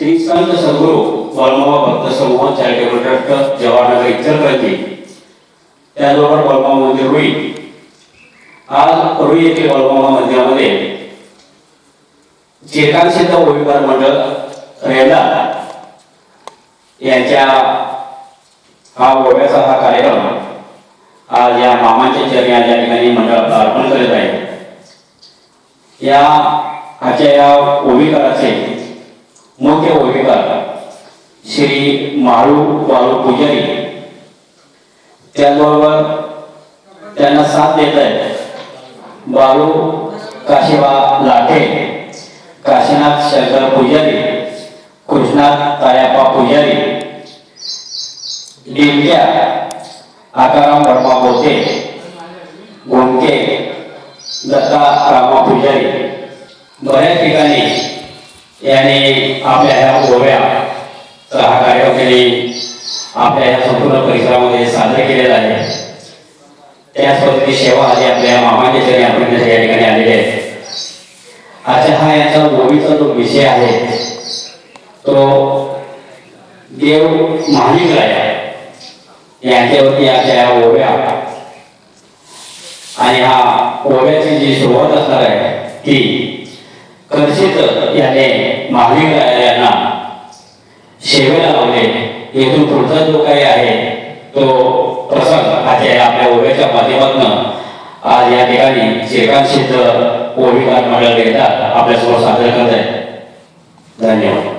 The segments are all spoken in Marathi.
श्री संत सद्गुरू बळमावा भक्त समूह चॅरिटेबल ट्रस्ट जवाहरनगर इचलकरंजी त्याचबरोबर बळमावा मंदिर रुई आज रुई येथील बळमावा मंदिरामध्ये चिरकाल सिद्ध ओविकार मंडळ रेला यांच्या हा ओव्याचा हा कार्यक्रम आज या मामाच्या चरणी आज या ठिकाणी मंडळाला अर्पण करीत आहे. या आजच्या या ओविकाराचे मुख्य भूमिका श्री माळू बाळू पुजारी त्याचबरोबर त्यांना साथ देत आहेत बाळू काशिबा लाठे काशीनाथ शंकर पुजारी कृष्णाथ तायाप्पा पुजारी डिमक्या आकाराम वर्मा बोते गोमके दत्ता रामा पुजारी. बऱ्याच ठिकाणी यांनी आपल्या ह्या गोव्या हा कार्यक्रम त्यांनी आपल्या ह्या संपूर्ण परिसरामध्ये साजरा केलेला आहे. त्याच पद्धती सेवा आली आपल्या मामाच्या जरी आपण या ठिकाणी आलेले आहेत आता हा याचा गोवीचा जो विषय आहे तो देव महालिक आहे यांच्यावरती आपल्या ह्या ओव्या आणि हा ओव्याची जी सुरुवात असणार आहे ती कर्षित याने महावीर यांना शेवे लावले. येथून पुढचा जो काही आहे तो प्रसंग आज या आपल्या ओव्याच्या माध्यमातून आज या ठिकाणी श्रीकांत सिद्ध ओविकार मंडळ घेतात आपल्यासमोर सादर करत आहे धन्यवाद.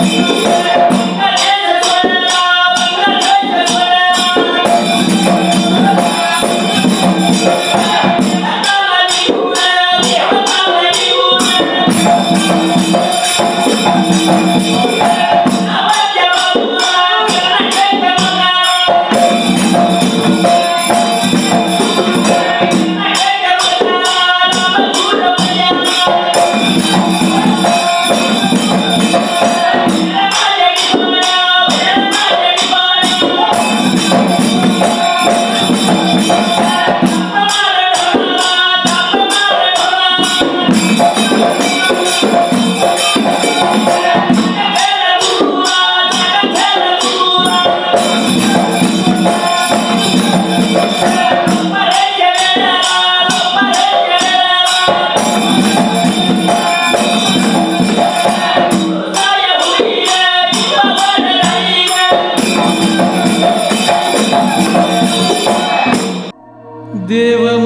Música देव मा